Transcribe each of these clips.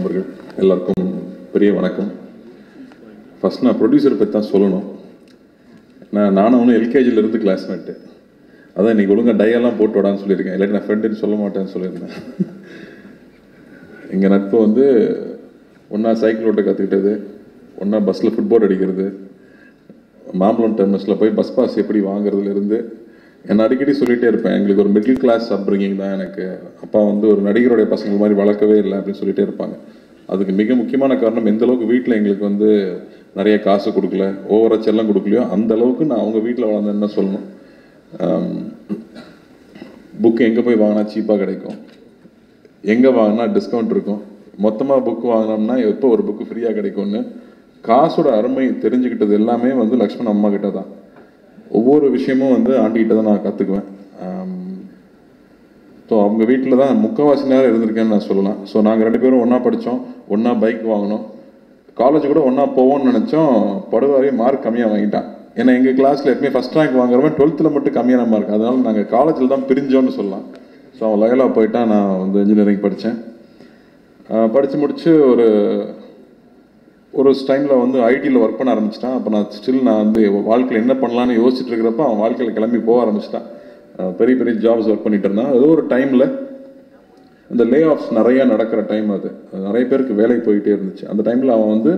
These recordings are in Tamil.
நண்பர்கள் எல்லாருக்கும் பெரிய வணக்கம். ஃபர்ஸ்ட் நான் ப்ரொடியூசர் பற்றி தான் சொல்லணும். நான் நானும் அவனும் எல்கேஜில இருந்து கிளாஸ்மேட்டு அதான் இன்றைக்கி ஒழுங்கா டையெல்லாம் போட்டு விடான்னு சொல்லியிருக்கேன். இல்லாட்டி நான் ஃப்ரெண்டுன்னு சொல்ல மாட்டேன்னு சொல்லியிருந்தேன். எங்கள் நட்பு வந்து ஒன்றா சைக்கிள் ஓட்ட கற்றுக்கிட்டது ஒன்றா பஸ்ஸில் ஃபுட்பால் அடிக்கிறது மாம்பழம் டெர்மஸில் போய் பஸ் பாஸ் எப்படி வாங்குறதுலேருந்து நான் அடிக்கடி சொல்லிகிட்டே இருப்பேன் எங்களுக்கு ஒரு மிடில் கிளாஸ் அப்ரிங்கிங் தான் எனக்கு. அப்பா வந்து ஒரு நடிகருடைய பசங்க மாதிரி வளர்க்கவே இல்லை அப்படின்னு சொல்லிகிட்டே இருப்பாங்க. அதுக்கு மிக முக்கியமான காரணம் எந்த அளவுக்கு வீட்டில் எங்களுக்கு வந்து நிறைய காசு கொடுக்கல ஓவராக செல்லம் கொடுக்கலையோ அந்த அளவுக்கு நான் அவங்க வீட்டில் வளர்ந்தேன்னு தான் சொல்லணும். புக் எங்கே போய் வாங்கினா சீப்பாக கிடைக்கும். எங்கே வாங்கினா டிஸ்கவுண்ட் இருக்கும். மொத்தமாக புக் வாங்கினோம்னா எப்போ ஒரு புக்கு ஃப்ரீயாக கிடைக்கும்னு காசோட அருமை தெரிஞ்சுக்கிட்டது எல்லாமே வந்து லக்ஷ்மண் அம்மா கிட்ட தான். ஒவ்வொரு விஷயமும் வந்து ஆண்டிகிட்ட தான் நான் கற்றுக்குவேன் ஸோ அவங்க வீட்டில் தான் முக்கால்வாசி நேரம் இருந்திருக்கேன்னு நான் சொல்லலாம். ஸோ நாங்கள் ரெண்டு பேரும் ஒன்றா படித்தோம் ஒன்றா பைக் வாங்கினோம். காலேஜ் கூட ஒன்றா போவோம்னு நினச்சோம். படுவாரி மார்க் கம்மியாக வாங்கிட்டான். ஏன்னா எங்கள் கிளாஸில் எப்பவுமே ஃபஸ்ட் ரேங்க் வாங்குறவன் டுவெல்த்தில் மட்டும் கம்மியான மார்க் அதனால் நாங்கள் காலேஜில் தான் பிரிஞ்சோன்னு சொல்லலாம். ஸோ அவன் லயலாக போயிட்டான். நான் வந்து இன்ஜினியரிங் படித்தேன் படித்து முடித்து ஒரு ஒரு டைமில் வந்து ஐடியில் ஒர்க் பண்ண ஆரம்பிச்சிட்டான். அப்போ நான் ஸ்டில் நான் வந்து வாழ்க்கையில் என்ன பண்ணலான்னு யோசிச்சுட்டு இருக்கிறப்ப அவன் வாழ்க்கையில் கிளம்பி போக ஆரம்பிச்சிட்டான். பெரிய பெரிய ஜாப்ஸ் ஒர்க் பண்ணிட்டு இருந்தான். ஏதோ ஒரு டைமில் இந்த லே ஆஃப்ஸ் நிறையா நடக்கிற டைம் அது. நிறைய பேருக்கு வேலை போயிட்டே இருந்துச்சு. அந்த டைமில் அவன் வந்து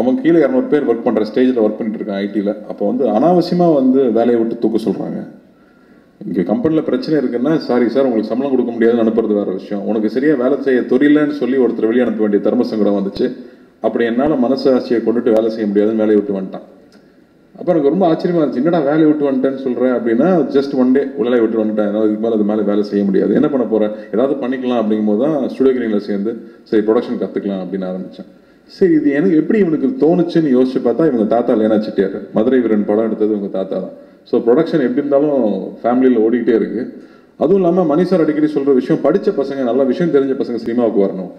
அவன் கீழே இரநூறு பேர் ஒர்க் பண்ணுற ஸ்டேஜில் ஒர்க் பண்ணிட்டு இருக்கான் ஐடியில் அப்போ வந்து அனாவசியமாக வந்து வேலையை விட்டு தூக்க சொல்கிறாங்க இங்கே கம்பெனியில் பிரச்சனை இருக்குன்னா சாரி சார் உங்களுக்கு சம்பளம் கொடுக்க முடியாதுன்னு அனுப்புறது வேற விஷயம். உனக்கு சரியாக வேலை செய்ய தெரியலன்னு சொல்லி ஒருத்தர் வெளியே அனுப்ப வேண்டிய தர்மசங்கடம் வந்துச்சு. அப்படி என்னால் மனசாட்சியை கொண்டுட்டு வேலை செய்ய முடியாதுன்னு வேலையை விட்டு வந்துட்டான். அப்போ எனக்கு ரொம்ப ஆச்சரியமா இருந்துச்சு என்னடா வேலையை விட்டு வந்துட்டேன்னு சொல்கிறேன் அப்படின்னா ஜஸ்ட் ஒன் டே வேலையை விட்டு வந்துட்டேன். என்னால் இதுக்கு மேலே அது மேலே வேலை செய்ய முடியாது. என்ன பண்ண போகிறேன் ஏதாவது பண்ணிக்கலாம். அப்படிங்கும்போது தான் ஸ்டுடியோ கிரீனில் சேர்ந்து சரி ப்ரொடக்ஷன் கற்றுக்கலாம் அப்படின்னு ஆரம்பித்தேன் சரி இது எனக்கு எப்படி இவனுக்கு தோணுச்சுன்னு யோசிச்சு பார்த்தா இவங்க தாத்தா லேனா செட்டியார். மதுரை வீரன் படம் எடுத்தது இவங்க தாத்தா தான். ஸோ ப்ரொடக்ஷன் எப்படி இருந்தாலும் ஃபேமிலியில் ஓடிக்கிட்டே இருக்குது அதுவும் இல்லாமல் மணி சார் அடிக்கடி சொல்கிற விஷயம் படித்த பசங்க நல்ல விஷயம் தெரிஞ்ச பசங்க சினிமாவுக்கு வரணும்.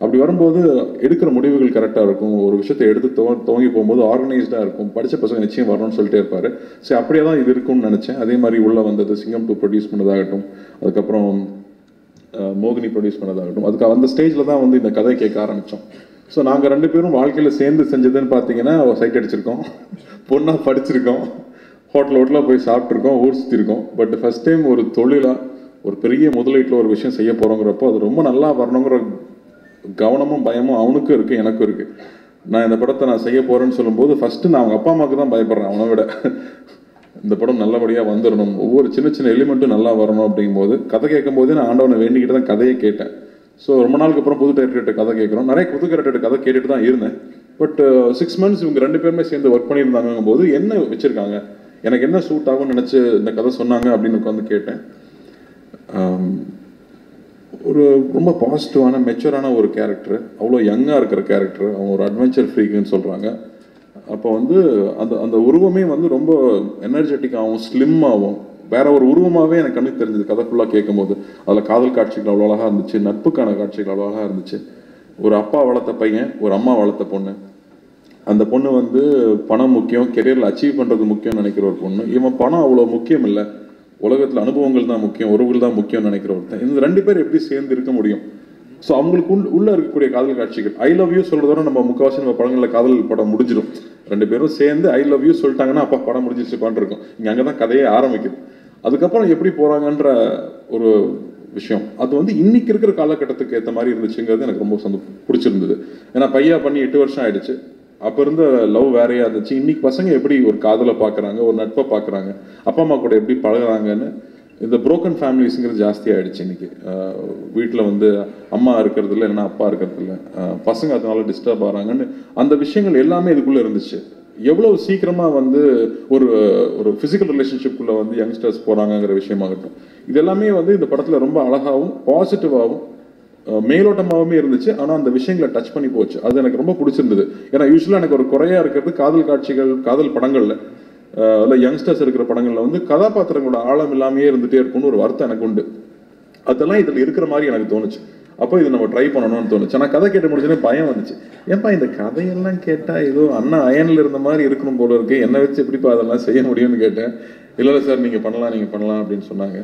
அப்படி வரும்போது எடுக்கிற முடிவுகள் கரெக்டாக இருக்கும். ஒரு விஷயத்தை எடுத்து துவ துவங்கி போகும்போது ஆர்கனைஸ்டாக இருக்கும். படித்த பசங்க நிச்சயம் வரணும்னு சொல்லிட்டே இருப்பார். சரி அப்படியே தான் இது இருக்கும்னு நினச்சேன். அதே மாதிரி உள்ளே வந்தது சிங்கம் டூ ப்ரொடியூஸ் பண்ணதாகட்டும் அதுக்கப்புறம் மோகினி ப்ரொடியூஸ் பண்ணதாகட்டும். அதுக்கு அந்த ஸ்டேஜில் தான் வந்து இந்த கதை கேட்க ஆரம்பித்தோம் ஸோ நாங்கள் ரெண்டு பேரும் வாழ்க்கையில் சேர்ந்து செஞ்சதுன்னு பார்த்தீங்கன்னா சைட் அடிச்சிருக்கோம். பொண்ணாக படிச்சிருக்கோம். ஹோட்டல் ஹோட்டலாக போய் சாப்பிட்ருக்கோம் ஊர் சுற்றிருக்கோம் பட் ஃபஸ்ட் டைம் ஒரு தொழிலாக ஒரு பெரிய முதலீட்டில் ஒரு விஷயம் செய்ய போகிறோங்கிறப்போ அது ரொம்ப நல்லா வரணுங்கிற கவனமும் பயமும் அவனுக்கும் இருக்குது எனக்கும் இருக்குது நான் இந்த படத்தை நான் செய்ய போகிறேன்னு சொல்லும்போது ஃபஸ்ட்டு நான் அவங்க அப்பா அம்மாவுக்கு தான் பயப்படுறேன் அவனை விட. இந்த படம் நல்லபடியாக வந்துடணும் ஒவ்வொரு சின்ன சின்ன எலிமெண்ட்டும் நல்லா வரணும் அப்படிங்கும்போது கதை கேட்கும் போதே நான் ஆண்டவனை வேண்டிக்கிட்டு தான் கதையை கேட்டேன். ஸோ ரொம்ப நாளுக்கு அப்புறம் புது டைரக்டர் கதை கேட்குறோம். நிறைய புது டைரக்டர் கதை கேட்டுட்டு தான் இருந்தேன். பட் சிக்ஸ் மந்த்ஸ் இவங்க ரெண்டு பேருமே சேர்ந்து ஒர்க் பண்ணியிருந்தாங்க போது என்ன வச்சுருக்காங்க? எனக்கு என்ன சூட் ஆகும்னு நினச்சி இந்த கதை சொன்னாங்க அப்படின்னு உட்காந்து கேட்டேன். Um, ஒரு ரொம்ப பாசிட்டிவான மெச்சூரான ஒரு கேரக்டர் அவ்வளோ யங்காக இருக்கிற கேரக்டர் அவங்க ஒரு அட்வென்ச்சர் ஃப்ரீக்குன்னு சொல்கிறாங்க அப்போ வந்து அந்த அந்த உருவமே வந்து ரொம்ப எனர்ஜெட்டிக்காகவும் ஸ்லிம்மாகவும் வேற ஒரு உருவமாகவே எனக்கு கண்ணுக்கு தெரிஞ்சது கதை ஃபுல்லாக கேட்கும்போது. அதில் காதல் காட்சிகள் அவ்வளோ அழகாக இருந்துச்சு நட்புக்கான காட்சிகள் அவ்வளோ அழகாக இருந்துச்சு. ஒரு அப்பா வளர்த்த பையன் ஒரு அம்மா வளர்த்த பொண்ணு. அந்த பொண்ணு வந்து பணம் முக்கியம் கெரியரில் அச்சீவ் பண்ணுறது முக்கியம்னு நினைக்கிற ஒரு பொண்ணு. இவன் பணம் அவ்வளோ முக்கியம் இல்லை உலகத்தில் அனுபவங்கள் தான் முக்கியம் உறவுகள் தான் முக்கியம்னு நினைக்கிற ஒருத்தன். இந்த ரெண்டு பேர் எப்படி சேர்ந்து இருக்க முடியும்? ஸோ அவங்களுக்கு உள்ள உள்ள இருக்கக்கூடிய காதல் காட்சிகள். ஐ லவ் யூ சொல்கிறதோட நம்ம முக்கவாசி நம்ம படங்களில் காதல் படம் முடிஞ்சிடும். ரெண்டு பேரும் சேர்ந்து ஐ லவ் யூ சொல்லிட்டாங்கன்னா அப்பா படம் முடிஞ்சிருச்சுப்பான் இருக்கும். இங்கே அங்கே தான் கதையே ஆரம்பிக்குது. அதுக்கப்புறம் எப்படி போகிறாங்கன்ற ஒரு விஷயம். அது வந்து இன்னைக்கு இருக்கிற காலகட்டத்துக்கு ஏற்ற மாதிரி இருந்துச்சுங்கிறது எனக்கு ரொம்ப சந்தோ பிடிச்சிருந்தது. ஏன்னா பையா பண்ணி எட்டு வருஷம் ஆயிடுச்சு. அப்போ இருந்த லவ் வேறையாக இருந்துச்சு. இன்றைக்கி பசங்க எப்படி ஒரு காதலை பார்க்குறாங்க ஒரு நட்பை பார்க்குறாங்க அப்பா அம்மா கூட எப்படி பழகுறாங்கன்னு இந்த புரோக்கன் ஃபேமிலிஸுங்கிறது ஜாஸ்தி ஆகிடுச்சு இன்னைக்கு. வீட்டில் வந்து அம்மா இருக்கிறது இல்லை இல்லைன்னா அப்பா இருக்கிறது இல்லை. பசங்க அதனால டிஸ்டர்ப் ஆகிறாங்கன்னு அந்த விஷயங்கள் எல்லாமே இதுக்குள்ளே இருந்துச்சு. எவ்வளோ சீக்கிரமாக வந்து ஒரு ஒரு ஃபிசிக்கல் ரிலேஷன்ஷிப்புக்குள்ளே வந்து யங்ஸ்டர்ஸ் போகிறாங்கங்கிற விஷயமாகட்டும். இது எல்லாமே வந்து இந்த படத்தில் ரொம்ப அழகாகவும் பாசிட்டிவாகவும் மேலோட்டமாகவுமே இருந்துச்சு. ஆனால் அந்த விஷயங்களை டச் பண்ணி போச்சு. அது எனக்கு ரொம்ப பிடிச்சிருந்தது. ஏன்னா யூஸ்வலாக எனக்கு ஒரு குறையாக இருக்கிறது காதல் காட்சிகள் காதல் படங்களில். இல்லை யங்ஸ்டர்ஸ் இருக்கிற படங்களில் வந்து கதாபாத்திரங்களோட ஆழம் இல்லாமையே இருந்துகிட்டே இருக்கும்னு ஒரு வருத்தம் எனக்கு உண்டு. அதெல்லாம் இதில் இருக்கிற மாதிரி எனக்கு தோணுச்சு. அப்போ இது நம்ம ட்ரை பண்ணணும்னு தோணுச்சு. ஆனால் கதை கேட்டு முடிச்சோன்னே பயம் வந்துச்சு. ஏன்பா இந்த கதையெல்லாம் கேட்டால் ஏதோ அண்ணா அயனில் இருந்த மாதிரி இருக்கணும் போல இருக்கு. என்னை வச்சு எப்படிப்பா அதெல்லாம் செய்ய முடியும்னு கேட்டேன். இல்லை சார் நீங்கள் பண்ணலாம் நீங்கள் பண்ணலாம் அப்படின்னு சொன்னாங்க.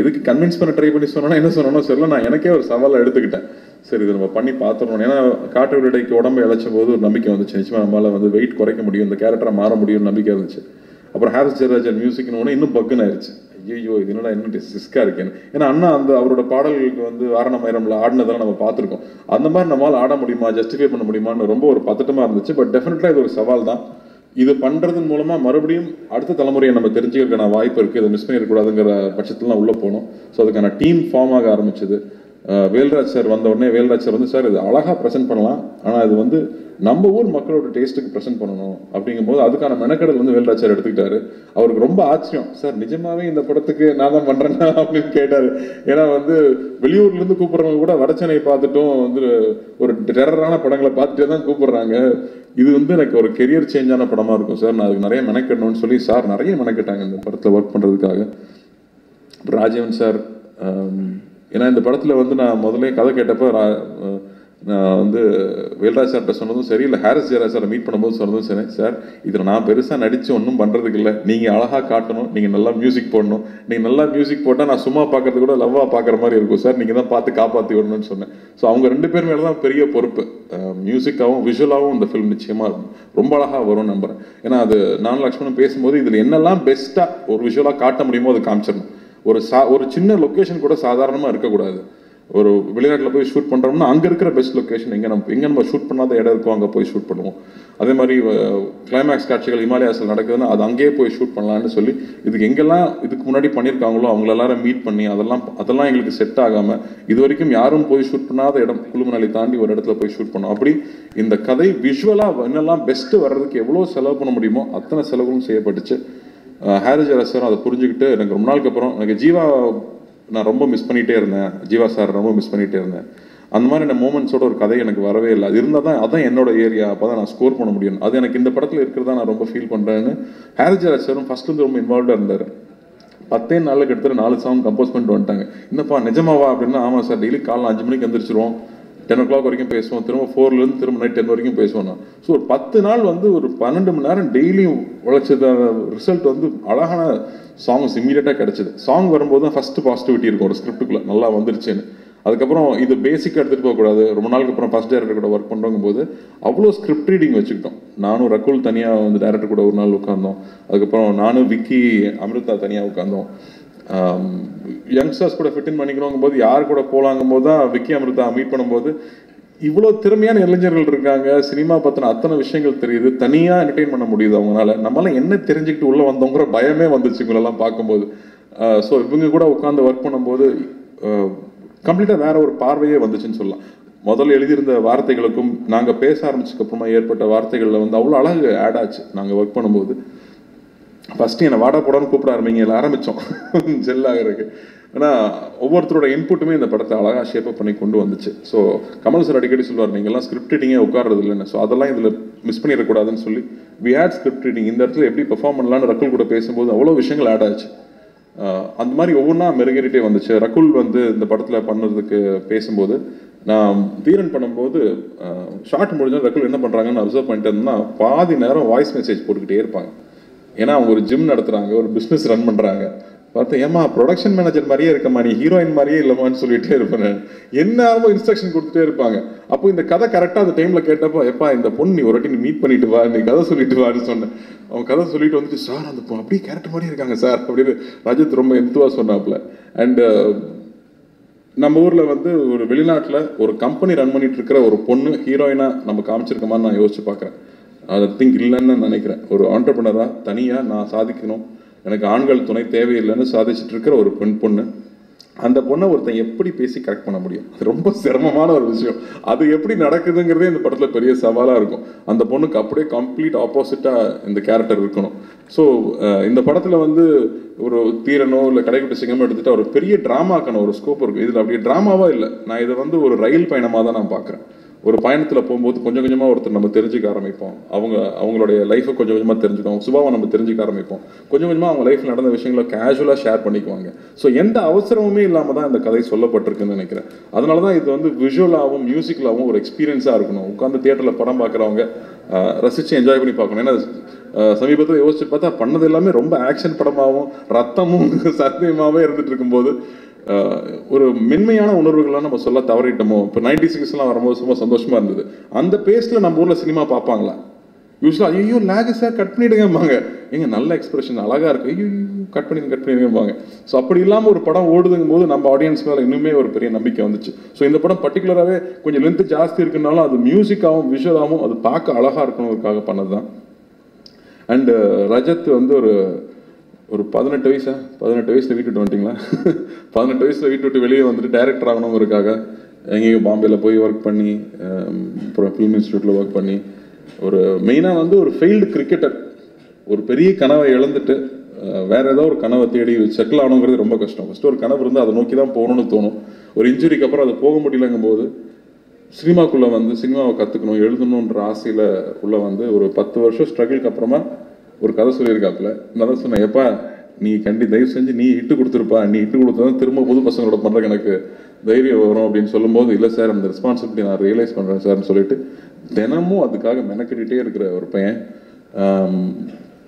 எதுக்கு கன்வின்ஸ் பண்ண ட்ரை பண்ணி சொன்னா என்ன சொன்னோம் சொல்ல நான் எனக்கே ஒரு சவாலை எடுத்துக்கிட்டேன். சரி இது நம்ம பண்ணி பார்த்துடணும். ஏன்னா காட்டு விடைக்கு உடம்பு இழைச்ச போது ஒரு நம்பிக்கை வந்துச்சு. நிச்சயமா நம்மளால் வந்து வெயிட் குறைக்க முடியும் இந்த கேரக்டரை மாற முடியும்னு நம்பிக்கை இருந்துச்சு. அப்புறம் ஹாரிஸ் ஜெயராஜன் மியூசிக்னு ஒன்று இன்னும் பக்குன்னு ஆயிடுச்சு ஐயோ இது என்னடா என்ன ரிஸ்கா இருக்கேன்னு. ஏன்னா அண்ணா அந்த அவரோட பாடல்களுக்கு வந்து வாரணமயரம்ல ஆடினதெல்லாம் நம்ம பார்த்துருக்கோம். அந்த மாதிரி நம்மளால் ஆட முடியுமா ஜஸ்டிஃபை பண்ண முடியுமான்னு ரொம்ப ஒரு பதட்டமாக இருந்துச்சு. பட் டெஃபினெட்டாக இது ஒரு சவால் தான் இது பண்ணுறதன் மூலமாக மறுபடியும் அடுத்த தலைமுறையை நம்ம தெரிஞ்சுக்கிறதுக்கான வாய்ப்பு இருக்குது இதை மிஸ் பண்ணிடக்கூடாதுங்கிற பட்சத்துல உள்ளே போனோம். ஸோ அதுக்கான டீம் ஃபார்ம் ஆக ஆரம்பிச்சது. வேல்ராஜ் சார் வந்த உடனே வேல்ராஜ் சார் வந்து சார் இது அழகாக ப்ரெசென்ட் பண்ணலாம். ஆனால் இது வந்து நம்ம ஊர் மக்களோட டேஸ்ட்டுக்கு ப்ரெசென்ட் பண்ணணும். அப்படிங்கும்போது அதுக்கான மெனக்கடல் வந்து வேல்ராஜ் சார் எடுத்துக்கிட்டாரு. அவருக்கு ரொம்ப ஆச்சரியம். சார் நிஜமாவே இந்த படத்துக்கு நான் தான் பண்ணுறேன்னா அப்படின்னு கேட்டார். ஏன்னா வந்து வெளியூர்லேருந்து கூப்பிட்றவங்க கூட வடச்சனை பார்த்துட்டும் வந்து ஒரு டெரரான படங்களை பார்த்துட்டே தான் கூப்பிட்றாங்க. இது வந்து எனக்கு ஒரு கெரியர் சேஞ்சான படமாக இருக்கும் சார். நான் அதுக்கு நிறைய மெனக்கெடணும்னு சொல்லி சார் நிறைய மெனக்கெட்டாங்க இந்த படத்தில் ஒர்க் பண்ணுறதுக்காக ராஜீவன் சார் ஏன்னா இந்த படத்தில் வந்து நான் முதலே கதை கேட்டப்போ ரா- நான் வந்து வேல்ராஜ் சார்கிட்ட சொன்னதும் சரி இல்லை ஹாரிஸ் ஜெயராஜ் சாரை மீட் பண்ணும்போது சொன்னதும் சரி சார் இதில் நான் பெருசாக நடித்து ஒன்றும் பண்ணுறதுக்கு இல்லை. நீங்கள் அழகாக காட்டணும் நீங்கள் நல்லா மியூசிக் போடணும். நீங்கள் நல்லா மியூசிக் போட்டால் நான் சும்மா பார்க்கறது கூட லவ்வாக பார்க்குற மாதிரி இருக்கும் சார் நீங்கள் தான் பார்த்து காப்பாற்றி விடணும்னு சொன்னேன். ஸோ அவங்க ரெண்டு பேர் மேலே தான் பெரிய பொறுப்பு. மியூசிக்காகவும் விஷுவலாகவும் இந்த ஃபிலிம் நிச்சயமாக ரொம்ப அழகாக வரும்னு நம்புகிறேன் ஏன்னா அது நான் லக்ஷ்மணும் பேசும்போது இதில் என்னெல்லாம் பெஸ்ட்டாக ஒரு விஷுவலாக காட்ட முடியுமோ அதை காமிச்சிடணும். ஒரு சா ஒரு சின்ன லொக்கேஷன் கூட சாதாரணமாக இருக்கக்கூடாது. ஒரு வெளிநாட்டில் போய் ஷூட் பண்ணுறோம்னா அங்கே இருக்கிற பெஸ்ட் லொக்கேஷன் எங்கே நம்ம எங்கே நம்ம ஷூட் பண்ணாத இடம் இருக்கோ அங்கே போய் ஷூட் பண்ணுவோம். அதே மாதிரி கிளைமேக்ஸ் காட்சிகள் ஹிமாலயாஸில் நடக்குதுன்னா அது அங்கேயே போய் ஷூட் பண்ணலான்னு சொல்லி இதுக்கு எங்கெல்லாம் இதுக்கு முன்னாடி பண்ணியிருக்காங்களோ அவங்கள எல்லாரும் மீட் பண்ணி அதெல்லாம் அதெல்லாம் எங்களுக்கு செட் ஆகாமல் இது வரைக்கும் யாரும் போய் ஷூட் பண்ணாத இடம் குழுமணாலி தாண்டி ஒரு இடத்துல போய் ஷூட் பண்ணோம். அப்படி இந்த கதை விஷுவலாக என்னெல்லாம் பெஸ்ட்டு வர்றதுக்கு எவ்வளோ செலவு பண்ண முடியுமோ அத்தனை செலவுகளும் செய்யப்பட்டுச்சு. ஹாரிஜ் அரசரும் அதை புரிஞ்சுக்கிட்டு எனக்கு ரொம்ப நாளுக்கு அப்புறம் எனக்கு ஜீவா நான் ரொம்ப மிஸ் பண்ணிகிட்டே இருந்தேன். ஜீவா சார் ரொம்ப மிஸ் பண்ணிகிட்டே இருந்தேன். அந்த மாதிரி மாதிரியான மூமெண்ட்ஸோட ஒரு கதை எனக்கு வரவே இல்லை. அது இருந்தால் தான் அதான் என்னோட ஏரியா அப்போ தான் நான் ஸ்கோர் பண்ண முடியும். அது எனக்கு இந்த படத்தில் இருக்கிறதா நான் ரொம்ப ஃபீல் பண்ணுறேன்னு ஹாரிஜ் சாரும் ஃபஸ்ட்டு ரொம்ப இன்வால்வ்டாக இருந்தார். பத்தே நாளில் கிட்டத்தட்ட நாலு சாங் கம்போஸ் பண்ணிட்டு வந்துட்டாங்க. என்னப்பா நிஜமாவா அப்படின்னா ஆமாம் சார் டெய்லி காலைல அஞ்சு மணிக்கு எந்திரிச்சிருவோம். டென் ஓ கிளாக் வரைக்கும் பேசுவோம். திரும்ப ஃபோர்லேருந்து திரும்ப நைட் டென் வரைக்கும் பேசுவோம் நான் ஸோ ஒரு பத்து நாள் வந்து ஒரு பன்னெண்டு மணி நேரம் டெய்லியும் உழைச்சதான ரிசல்ட் வந்து அழகான சாங்ஸ் இம்மீடியட்டாக கிடச்சிது. சாங் வரும்போது தான் ஃபஸ்ட்டு பாசிட்டிவிட்டி இருக்கும். ஒரு ஸ்கிரிப்டுக்குள்ளே நல்லா வந்துருச்சுன்னு. அதுக்கப்புறம் இது பேசிக்காக எடுத்துகிட்டு போகக்கூடாது ரொம்ப நாளுக்கு அப்புறம் ஃபஸ்ட் டேரக்டர் கூட ஒர்க் பண்ணுறோங்க போது அவ்வளோ ஸ்கிரிப்ட் ரீடிங் வச்சுக்கிட்டோம். நானும் ரகுல் தனியாக வந்து டேரக்டர் கூட ஒரு நாள் உட்காந்தோம் அதுக்கப்புறம் நானும் விக்கி அமிர்தா தனியாக உட்காந்தோம் யங்ஸ்டர்ஸ் கூட ஃபிட்டின் பண்ணிக்கிறோங்கும் போது யார் கூட போகலாங்கும் போது தான் விக்கி அமிர்தா மீட் பண்ணும்போது இவ்வளோ திறமையான இளைஞர்கள் இருக்காங்க. சினிமா பற்றின அத்தனை விஷயங்கள் தெரியுது. தனியாக என்டர்டெயின் பண்ண முடியுது அவங்களால. நம்மளாம் என்ன தெரிஞ்சுக்கிட்டு உள்ளே வந்தோங்கிற பயமே வந்துச்சு இவங்களெல்லாம் பார்க்கும்போது. ஸோ இவங்க கூட உட்காந்து ஒர்க் பண்ணும்போது கம்ப்ளீட்டாக வேற ஒரு பார்வையே வந்துச்சுன்னு சொல்லலாம். முதல்ல எழுதியிருந்த வார்த்தைகளுக்கும் நாங்கள் பேச ஆரம்பிச்சதுக்கப்புறமா ஏற்பட்ட வார்த்தைகளில் வந்து அவ்வளோ அழகு ஆட் ஆச்சு. நாங்கள் ஒர்க் பண்ணும்போது. ஃபஸ்ட்டு என்னை வாடா போடான்னு கூப்பிட ஆரம்பிங்க ஆரம்பித்தோம் ஜெல் ஆகிறதுக்கு ஆனால் ஒவ்வொருத்தரோட இன்புட்டுமே இந்த படத்தை அழகாக ஷேப்பப் பண்ணி கொண்டு வந்துச்சு. ஸோ கமல் சார் அடிக்கடி சொல்லுவார் நீங்கள்லாம் ஸ்கிரிப்ட் ரீடிங்கே உட்கார்றது இல்லைன்னு. ஸோ அதெல்லாம் இதில் மிஸ் பண்ணிடக்கூடாதுன்னு சொல்லி வி ஆட் ஸ்கிரிப்ட் ரீடிங் இந்த இடத்துல எப்படி பெர்ஃபார்ம் பண்ணலான்னு ரகுல் கூட பேசும்போது அவ்வளோ விஷயங்கள் ஆட் ஆச்சு. அந்த மாதிரி ஒவ்வொன்றா மெருகேறிட்டே வந்துச்சு. ரகுல் வந்து இந்த படத்தில் பண்ணுறதுக்கு பேசும்போது நான் தீரன் பண்ணும்போது ஷார்ட் முடிஞ்சால் ரகுல் என்ன பண்ணுறாங்கன்னு அப்சர்வ் பண்ணிட்டு இருந்தேன்னா பாதி நேரம் வாய்ஸ் மெசேஜ் போட்டுக்கிட்டே இருப்பாங்க. ஏன்னா அவங்க ஒரு ஜிம் நடத்துகிறாங்க ஒரு பிஸ்னஸ் ரன் பண்ணுறாங்க பார்த்து ஏமா ப்ரொடக்ஷன் மேனேஜர் மாதிரியே இருக்கமா நீ ஹீரோயின் மாதிரியே இல்லைமான்னு சொல்லிகிட்டே இருப்பேன் நான். என்ன இன்ஸ்ட்ரக்ஷன் கொடுத்துட்டே இருப்பாங்க. அப்போ இந்த கதை கரெக்டாக அந்த டைமில் கேட்டப்போ எப்பா இந்த பொண்ணு நீ ஒரு வாட்டி நீ மீட் பண்ணிட்டு வா நீ கதை சொல்லிட்டு வான்னு சொன்னேன். அவன் கதை சொல்லிட்டு வந்துட்டு சார் அந்த பொண்ணு அப்படியே கேரக்டர் மாதிரி இருக்காங்க சார் அப்படின்னு ரஜத் ரொம்ப எந்துவாக சொன்னாப்புல. அண்டு நம்ம ஊரில் வந்து ஒரு வெளிநாட்டில் ஒரு கம்பெனி ரன் பண்ணிட்டு இருக்கிற ஒரு பொண்ணு ஹீரோயினாக நம்ம காமிச்சிருக்கோமான்னு நான் யோசிச்சு பார்க்குறேன் அதை திங்க் இல்லைன்னு நினைக்கிறேன். ஒரு ஆண்டர்பனராக தனியாக நான் சாதிக்கணும். எனக்கு ஆண்கள் துணை தேவையில்லைன்னு சாதிச்சுட்டு இருக்கிற ஒரு பெண் பொண்ணு அந்த பொண்ணை ஒருத்தன் எப்படி பேசி கரெக்ட் பண்ண முடியும்? அது ரொம்ப சிரமமான ஒரு விஷயம். அது எப்படி நடக்குதுங்கிறதே இந்த படத்தில் பெரிய சவாலாக இருக்கும். அந்த பொண்ணுக்கு அப்படியே கம்ப்ளீட் ஆப்போசிட்டாக இந்த கேரக்டர் இருக்கணும். ஸோ இந்த படத்தில் வந்து ஒரு தீரனோ இல்லை கடைக்குட்டி சிங்கமோ எடுத்துகிட்டா ஒரு பெரிய ட்ராமாக்கான ஒரு ஸ்கோப் இருக்கும். இதில் அப்படியே ட்ராமாவாக இல்லை. நான் இதை வந்து ஒரு ரயில் பயணமாக தான் நான் பார்க்குறேன். ஒரு பயணத்தில் போகும்போது கொஞ்சம் கொஞ்சமாக ஒருத்தர் நம்ம தெரிஞ்சுக்க ஆரம்பிப்போம். அவங்க அவங்களுடைய லைஃப்பை கொஞ்சம் கொஞ்சமாக தெரிஞ்சுக்கோம் சுபாவை நம்ம தெரிஞ்சுக்க ஆரம்பிப்போம். கொஞ்சம் கொஞ்சமாக அவங்க லைஃப்பில் நடந்த விஷயங்களை கேஷுவலாக ஷேர் பண்ணிக்குவாங்க. ஸோ எந்த அவசரமுமே இல்லாமல் தான் இந்த கதை சொல்லப்பட்டிருக்குன்னு நினைக்கிறேன். அதனால தான் இது வந்து விஷுவலாகவும் மியூசிக்கலாகவும் ஒரு எக்ஸ்பீரியன்ஸாக இருக்கணும். உட்காந்து தியேட்டரில் படம் பார்க்குறவங்க ரசித்து என்ஜாய் பண்ணி பார்க்கணும். ஏன்னா சமீபத்தில் யோசிச்சு பார்த்தா பண்ணது எல்லாமே ரொம்ப ஆக்ஷன் படமாகவும் ரத்தமும் சத்தியமாகவே இருந்துட்டு இருக்கும்போது ஒரு மென்மையான உணர்வுகள்லாம் நம்ம சொல்ல தவறிட்டோமோ இப்போ நைன்டி சிக்ஸ்லாம் வரும்போது ரொம்ப சந்தோஷமாக இருந்தது. அந்த பேஸில் நம்ம ஊரில் சினிமா பார்ப்பாங்களா? யூஸ்வலாக ஐயோ லேகு சார் கட் பண்ணிடுங்கம்பாங்க. ஏங்க நல்ல எக்ஸ்பிரஷன் அழகாக இருக்கு. ஐயோ கட் பண்ணி கட் பண்ணிடுங்கம்பாங்க. ஸோ அப்படி இல்லாமல் ஒரு படம் ஓடுதுங்கும் போது நம்ம ஆடியன்ஸ் மேலே இன்னுமே ஒரு பெரிய நம்பிக்கை வந்துச்சு. ஸோ இந்த படம் பர்டிகுலராகவே கொஞ்சம் லென்த் ஜாஸ்தி இருக்குனாலும் அது மியூசிக்காகவும் விஷுவலாகவும் அது பார்க்க அழகாக இருக்கணுங்கிறதுக்காக பண்ணது தான் அண்டு ரஜத் வந்து ஒரு ஒரு பதினெட்டு வயசா? பதினெட்டு வயசில் வீட்டு விட்டு வந்துட்டிங்களா? பதினெட்டு வயசில் வீட்டு விட்டு வெளியே வந்துட்டு டைரக்டர் ஆகணுங்கிறதுக்காக எங்கேயோ பாம்பேயில் போய் ஒர்க் பண்ணி அப்புறம் ஃபிலிம் இன்ஸ்டியூட்டில் ஒர்க் பண்ணி ஒரு மெயினாக வந்து ஒரு ஃபெயில்டு கிரிக்கெட்டர் ஒரு பெரிய கனவை இழந்துட்டு வேறு ஏதோ ஒரு கனவை தேடி செட்டில் ஆகணுங்கிறது ரொம்ப கஷ்டம். ஃபஸ்ட்டு ஒரு கனவு இருந்து அதை நோக்கி தான் போகணும்னு தோணும். ஒரு இன்ஜுரிக்கு அப்புறம் அது போக முடியலங்கும் போது வந்து சினிமாவை கற்றுக்கணும் எழுதணுன்ற ஆசையில் உள்ளே வந்து ஒரு பத்து வருஷம் ஸ்ட்ரகிளுக்கு அப்புறமா ஒரு கதை சொல்லியிருக்காப்புல. நான் சொன்னேன் எப்பா நீ கண்டி தயவு செஞ்சு நீ ஹிட்டு கொடுத்துருப்பா. நீ ஹிட்டு கொடுத்தா திரும்ப புது பசங்களோட பண்ணுறதுக்கு எனக்கு தைரியம் வரும் அப்படின்னு சொல்லும்போது இல்லை சார் அந்த ரெஸ்பான்சிபிலிட்டி நான் ரியலைஸ் பண்ணுறேன் சார்னு சொல்லிட்டு தினமும் அதுக்காக மெனக்கெட்டுகிட்டே இருக்கிற ஒரு பையன்.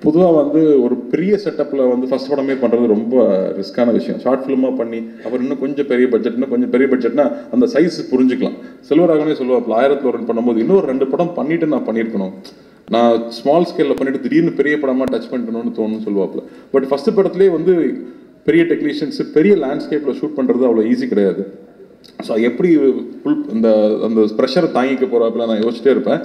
பொதுவாக வந்து ஒரு பெரிய செட்டப்பில் வந்து ஃபர்ஸ்ட் படமே பண்ணுறது ரொம்ப ரிஸ்க்கான விஷயம். ஷார்ட் ஃபிலிமாக பண்ணி அப்புறம் இன்னும் கொஞ்சம் பெரிய பட்ஜெட் இன்னும் கொஞ்சம் பெரிய பட்ஜெட்னா அந்த சைஸ் புரிஞ்சுக்கலாம். செல்வராகவே சொல்லுவாப்பில் ஆயிரத்தி ஒரு பண்ணும்போது இன்னொரு ரெண்டு படம் பண்ணிட்டு நான் பண்ணியிருக்கணும். நான் ஸ்மால் ஸ்கேலில் பண்ணிட்டு திடீர்னு பெரிய படமாக டச் பண்ணணும்னு தோணுன்னு சொல்லுவாப்புல பட் ஃபஸ்ட்டு படத்துலேயே வந்து பெரிய டெக்னீஷியன்ஸ் பெரிய லேண்ட்ஸ்கேப்பில் ஷூட் பண்ணுறது அவ்வளோ ஈஸி கிடையாது. ஸோ எப்படி ஃபுல் இந்த அந்த ப்ரெஷரை தாங்கிக்க போகிறாப்புல நான் யோசிச்சிட்டே இருப்பேன்.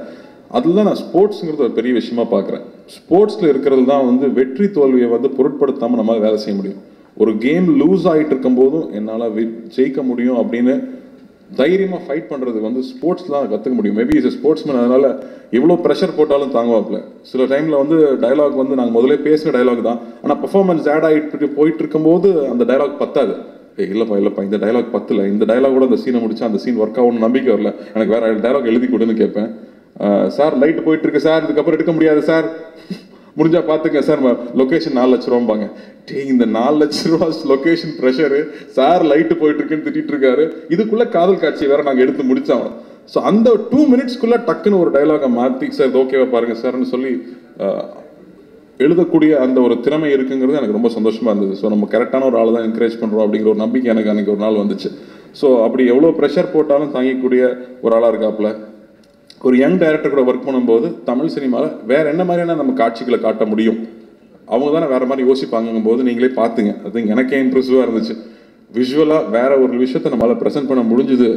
அதில் நான் ஸ்போர்ட்ஸுங்கிறது ஒரு பெரிய விஷயமா பார்க்குறேன். ஸ்போர்ட்ஸில் இருக்கிறது தான் வந்து வெற்றி தோல்வியை வந்து பொருட்படுத்தாமல் நம்மளால் வேலை செய்ய முடியும். ஒரு கேம் லூஸ் ஆகிட்டு இருக்கும்போதும் என்னால் ஜெயிக்க முடியும் அப்படின்னு தைரியமாக ஃபைட் பண்ணுறது வந்து ஸ்போர்ட்ஸ் தான் கற்றுக்க முடியும். மேபி இஸ் ஸ்போர்ட்ஸ்மேன் அதனால் எவ்வளோ ப்ரெஷர் போட்டாலும் தாங்குவாப்பில். சில டைமில் வந்து டயலாக் வந்து நாங்கள் முதல்ல பேசுகிற டயலாக் தான். ஆனால் பெர்ஃபார்மன்ஸ் ஆட் ஆகிட்டு போயிட்டு இருக்கும்போது அந்த டயலாக் பத்தாது. ஏ இல்லைப்பா இல்லைப்பா இந்த டயலாக் பத்தில். இந்த டைலாகோட அந்த சீனை முடிச்சா அந்த சீன் ஒர்க் ஆகும்னு நம்பிக்கை வரல. எனக்கு வேறு டயலாக் எழுதி கொடுன்னு கேட்பேன் சார் லைட் போயிட்டு இருக்கு சார் இதுக்கப்புறம் எடுக்க முடியாது சார் முடிஞ்சா பாத்துங்க சார் லொகேஷன் நாலு லட்ச ரூபாம்பாங்க. டே இந்த நாலு லட்ச ரூபா லொகேஷன் ப்ரெஷரு சார் லைட்டு போயிட்டு இருக்குன்னு திட்டிட்டு இருக்காரு இதுக்குள்ள காதல் காட்சியை வேற நாங்க எடுத்து முடிச்சோம் ஸோ அந்த டூ மினிட்ஸ்க்குள்ள டக்குன்னு ஒரு டைலாகை மாத்தி சார் இது ஓகேவா பாருங்க சார்னு சொல்லி எழுதக்கூடிய அந்த ஒரு திறமை இருக்குங்கிறது எனக்கு ரொம்ப சந்தோஷமா இருந்தது. ஸோ நம்ம கரெக்டான ஒரு ஆள் தான் என்கரேஜ் பண்றோம் அப்படிங்கிற ஒரு நம்பிக்கை எனக்கு அன்னைக்கு ஒரு நாள் வந்துச்சு. ஸோ அப்படி எவ்வளோ ப்ரெஷர் போட்டாலும் தாங்கிக்கூடிய ஒரு ஆளாக இருக்காப்புல. ஒரு யங் டைரக்டர் கூட ஒர்க் பண்ணும்போது தமிழ் சினிமாவில் வேறு என்ன மாதிரியான நம்ம காட்சிகளை காட்ட முடியும்? அவங்க தானே வேறு மாதிரி யோசிப்பாங்கும் போது நீங்களே பார்த்துங்க அது எனக்கே இம்ப்ரெசிவாக இருந்துச்சு. விஷுவலாக வேறு ஒரு விஷயத்தை நம்மளால் ப்ரெசென்ட் பண்ண முடிஞ்சுது.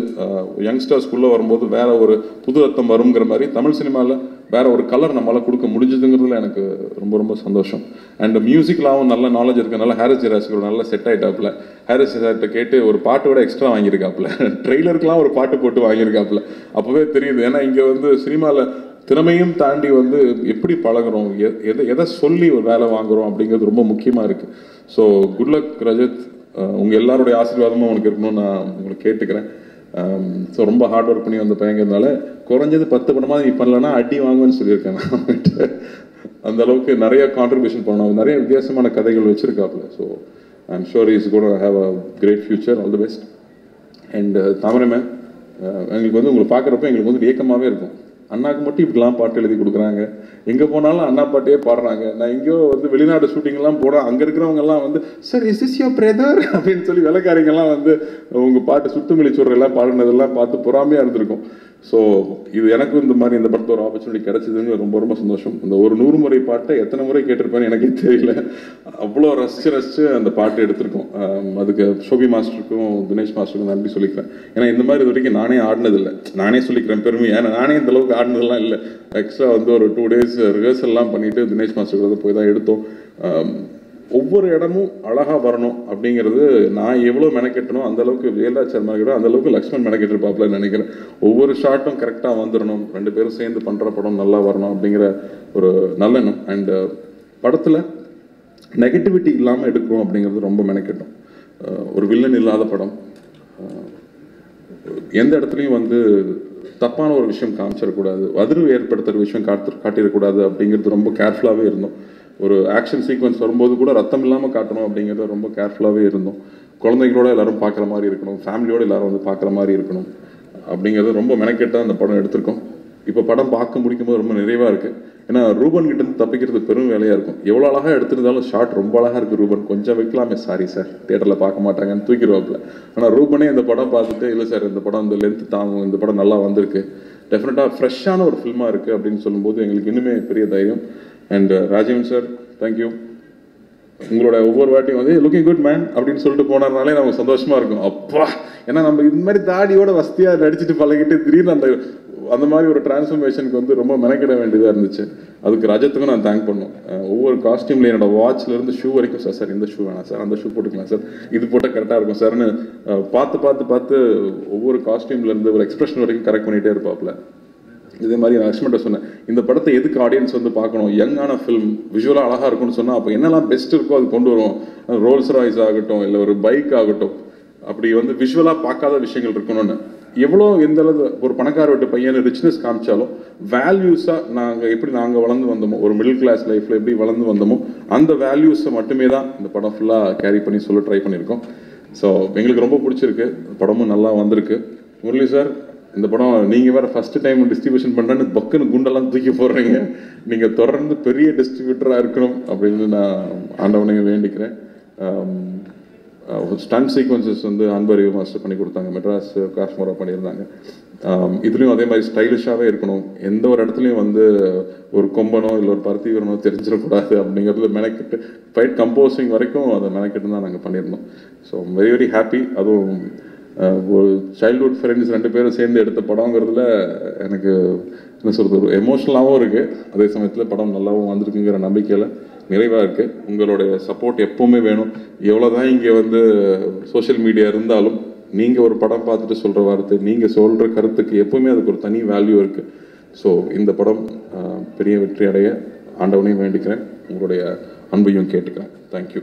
யங்ஸ்டர்ஸ்குள்ளே வரும்போது வேறு ஒரு புது அர்த்தம் வருங்கிற மாதிரி தமிழ் சினிமாவில் வேற ஒரு கலர் நம்மளால் கொடுக்க முடிஞ்சுதுங்கிறதுல எனக்கு ரொம்ப ரொம்ப சந்தோஷம். அண்ட் மியூசிக்லாவும் நல்ல நாலேஜ் இருக்கனால ஹாரிஸ் ஜெராஸுக்கு ஒரு நல்ல செட் ஆயிட்டாப்புல. ஹாரிஸ் ஜெராஸ்கிட்ட கேட்டு ஒரு பாட்டு விட எக்ஸ்ட்ரா வாங்கியிருக்காப்புல. ட்ரெய்லருக்குலாம் ஒரு பாட்டு போட்டு வாங்கியிருக்காப்புல. அப்போவே தெரியுது. ஏன்னா இங்கே வந்து சினிமாவில் திறமையும் தாண்டி வந்து எப்படி பழகுறோம்? எ- எதை எதை சொல்லி ஒரு வேலை வாங்குறோம் அப்படிங்கிறது ரொம்ப முக்கியமாக இருக்குது ஸோ குட்லக் ரஜத். உங்கள் எல்லாருடைய ஆசீர்வாதமும் உனக்கு இருக்கணும்னு நான் உங்களுக்கு கேட்டுக்கிறேன். Um, ஸோ ரொம்ப ஹார்ட் ஒர்க் பண்ணி வந்த பையங்கிறதுனால குறைஞ்சது பத்து படமாக நீ பண்ணலன்னா அடி வாங்குவேன்னு சொல்லியிருக்கேன் நான் அவன்கிட்ட. அந்த அளவுக்கு நிறைய கான்ட்ரிபியூஷன் பண்ணணும். நிறைய வித்தியாசமான கதைகள் வச்சுருக்காப்புல. So I I'm sure is gotta have a great future all the best and தாமரைமேன் எங்களுக்கு வந்து உங்களை பார்க்குறப்ப எங்களுக்கு வந்து ஏக்கமாகவே இருக்கும். அண்ணாக்கு மட்டும் இப்படிலாம் பாட்டு எழுதி கொடுக்குறாங்க. எங்கே போனாலும் அண்ணா பாட்டையே பாடுறாங்க. நான் எங்கேயோ வந்து வெளிநாடு ஷூட்டிங்லாம் போகிறேன் அங்கே இருக்கிறவங்கலாம் வந்து sir is is your brother அப்படின்னு சொல்லி வேலைக்காரங்கெல்லாம் வந்து உங்கள் பாட்டு சுத்துமொழி எல்லாம் பாடுனதெல்லாம் பார்த்து பொறாமையாக இருந்திருக்கும். ஸோ இது எனக்கும் இந்த மாதிரி இந்த படத்தில் ஒரு ஆப்பர்ச்சுனிட்டி கிடைச்சதுன்னு ரொம்ப ரொம்ப சந்தோஷம். இந்த ஒரு நூறு முறை பாட்டை எத்தனை முறை கேட்டிருப்பேன்னு எனக்கே தெரியல. அவ்வளோ ரசிச்சு ரசிச்சு அந்த பாட்டு எடுத்திருக்கோம். அதுக்கு ஷோபி மாஸ்டருக்கும் தினேஷ் மாஸ்டருக்கும் நன்றி சொல்லிக்கிறேன். ஏன்னா இந்த மாதிரி இது வரைக்கும் நானே ஆடினதில்லை. நானே சொல்லிக்கிறேன் பெருமை. ஏன்னா நானே இந்த அளவுக்கு ஆடினதெல்லாம் இல்லை. எக்ஸ்ட்ரா வந்து ஒரு டூ டேஸ் ரிஹர்சல்லாம் பண்ணிவிட்டு தினேஷ் மாஸ்டர் கூட போய் தான் எடுத்தோம். ஒவ்வொரு இடமும் அழகாக வரணும் அப்படிங்கிறது நான் எவ்வளோ மெனக்கெட்டனோ அந்தளவுக்கு அளவுக்கு வேலாச் சர்மா கிட்ட அந்த அளவுக்கு லக்ஷ்மண் மெனக்கெட்டிருப்பாப்லன்னு நினைக்கிறேன். ஒவ்வொரு ஷாட்டும் கரெக்டாக வந்துடணும் ரெண்டு பேரும் சேர்ந்து பண்ணுற படம் நல்லா வரணும் அப்படிங்கிற ஒரு நல்லெண்ணம் அண்டு uh, படத்தில் நெகட்டிவிட்டி இல்லாமல் எடுக்கணும் அப்படிங்கிறது ரொம்ப மெனக்கெட்டோம். Uh, ஒரு வில்லன் இல்லாத படம். Uh, எந்த இடத்துலையும் வந்து தப்பான ஒரு விஷயம் காமிச்சிடக்கூடாது. அதிர்வு ஏற்படுத்துகிற விஷயம் காட்டு காட்டிடக்கூடாது அப்படிங்கிறது ரொம்ப கேர்ஃபுல்லாகவே இருந்தோம். ஒரு ஆக்ஷன் சீக்வன்ஸ் வரும்போது கூட ரத்தம் இல்லாமல் காட்டணும் அப்படிங்கிறத ரொம்ப கேர்ஃபுல்லாகவே இருந்தோம். குழந்தைகளோட எல்லாரும் பார்க்குற மாதிரி இருக்கணும். ஃபேமிலியோடு எல்லாரும் வந்து பார்க்குற மாதிரி இருக்கணும். அப்படிங்கிறது ரொம்ப மெனக்கெட்டாக அந்த படம் எடுத்திருக்கோம். இப்போ படம் பார்க்க முடிக்கும் போது ரொம்ப நிறைவாக இருக்குது ஏன்னா ரூபன் கிட்ட இருந்து தப்பிக்கிறது பெரும் வேலையாக இருக்கும். எவ்வளோ அழகாக எடுத்திருந்தாலும் ஷார்ட் ரொம்ப அழகாக இருக்குது ரூபன். கொஞ்சம் வைக்கலாமே. சாரி சார் தேட்டரில் பார்க்க மாட்டாங்கன்னு தூக்கிடுவாப்புல. ஆனால் ரூபனே இந்த படம் பார்த்துட்டு இல்லை சார் இந்த படம் இந்த லென்த் தாங்கும். இந்த படம் நல்லா வந்திருக்கு. டெஃபினட்டாக ஃப்ரெஷ்ஷான ஒரு ஃபில்மாக இருக்குது அப்படின்னு சொல்லும்போது எங்களுக்கு இன்னுமே பெரிய தைரியம். அண்ட் ராஜீவன் சார் தேங்க்யூ உங்களோட ஒவ்வொரு வாட்டியும் வந்து லுக்கிங் குட் மேன் அப்படின்னு சொல்லிட்டு போனார்னாலே நமக்கு சந்தோஷமா இருக்கும். அப்பா ஏன்னா நம்ம இந்த மாதிரி தாடியோட வசதியா நடிச்சிட்டு பழகிட்டு திடீர்னு அந்த அந்த மாதிரி ஒரு டிரான்ஸ்ஃபர்மேஷனுக்கு வந்து ரொம்ப மெனக்கிட வேண்டியதாக இருந்துச்சு. அதுக்கு ரஜத்துக்கும் நான் தேங்க் பண்ணோம். ஒவ்வொரு காஸ்டியூம்ல என்னோட வாட்ச்லேருந்து ஷூ வரைக்கும் சார் சார் இந்த ஷூ வேணாம் சார். அந்த ஷூ போட்டுக்கலாம் சார். இது போட்டால் கரெக்டாக இருக்கும் சார்னு பார்த்து பார்த்து பார்த்து ஒவ்வொரு காஸ்ட்யூம்லேருந்து ஒரு எக்ஸ்பிரஷன் வரைக்கும் கரெக்ட் பண்ணிகிட்டே இருப்பாப்ல. இதே மாதிரி நான் லக்ஷ்மண்ட சொன்னேன் இந்த படத்தை எதுக்கு ஆடியன்ஸ் வந்து பார்க்கணும்? யங்கான ஃபிலிம் விஷுவலாக அழகாக இருக்கும்னு சொன்னால் அப்போ என்னெல்லாம் பெஸ்ட் இருக்கோ அது கொண்டு வரும். ரோல்ஸ் ராய்ஸ் ஆகட்டும் இல்லை ஒரு பைக் ஆகட்டும் அப்படி வந்து விஷுவலாக பார்க்காத விஷயங்கள் இருக்கணும்னு. எவ்வளோ எந்த அளவு ஒரு பணக்கார வீட்டு பையன் ரிச்னஸ் காமிச்சாலும் வேல்யூஸாக நாங்கள் எப்படி நாங்கள் வளர்ந்து வந்தோமோ ஒரு மிடில் கிளாஸ் லைஃப்பில் எப்படி வளர்ந்து வந்தோமோ அந்த வேல்யூஸை மட்டுமே தான் இந்த படம் ஃபுல்லாக கேரி பண்ணி சொல்ல ட்ரை பண்ணியிருக்கோம். ஸோ எங்களுக்கு ரொம்ப பிடிச்சிருக்கு. படமும் நல்லா வந்திருக்கு. முரளி சார் இந்த படம் நீங்கள் வேறு ஃபஸ்ட்டு டைம் டிஸ்ட்ரிபியூஷன் பண்ணுறேன்னு பக்குன்னு குண்டெல்லாம் தூக்கி போடுறீங்க. நீங்கள் தொடர்ந்து பெரிய டிஸ்ட்ரிபியூட்டராக இருக்கணும் அப்படின்னு நான் ஆண்டவனையும் வேண்டிக்கிறேன். ஸ்டன் சீக்வன்சஸ் வந்து அன்பறிவு மாஸ்டர் பண்ணி கொடுத்தாங்க. மெட்ராஸ் காஷ்மீரா பண்ணியிருந்தாங்க. இதுலேயும் அதே மாதிரி ஸ்டைலிஷாகவே இருக்கணும். எந்த ஒரு இடத்துலையும் வந்து ஒரு கொம்பனோ இல்லை ஒரு பருத்தி வீரனோ தெரிஞ்சிடக்கூடாது அப்படிங்கிறதுல மெனக்கிட்டு ஃபைட் கம்போசிங் வரைக்கும் அதை மெனக்கிட்டு தான் நாங்கள் பண்ணியிருந்தோம். ஸோ வெரி வெரி ஹாப்பி அதுவும் ஒரு சைல்ட்ஹுட் ஃப்ரெண்ட்ஸ் ரெண்டு பேரும் சேர்ந்து எடுத்த படங்கிறதுல எனக்கு என்ன சொல்கிறது ஒரு எமோஷ்னலாகவும் இருக்குது அதே சமயத்தில் படம் நல்லாவும் வந்திருக்குங்கிற நம்பிக்கையில் நிறைவாக இருக்குது உங்களுடைய சப்போர்ட் எப்போவுமே வேணும். எவ்வளோ தான் இங்கே வந்து சோஷியல் மீடியா இருந்தாலும் நீங்கள் ஒரு படம் பார்த்துட்டு சொல்கிற வார்த்தை நீங்கள் சொல்கிற கருத்துக்கு எப்போவுமே அதுக்கு ஒரு தனி வேல்யூ இருக்குது ஸோ இந்த படம் பெரிய வெற்றி அடைய ஆண்டவனையும் வேண்டிக்கிறேன். உங்களுடைய அன்பையும் கேட்டுக்கிறேன். தேங்க்யூ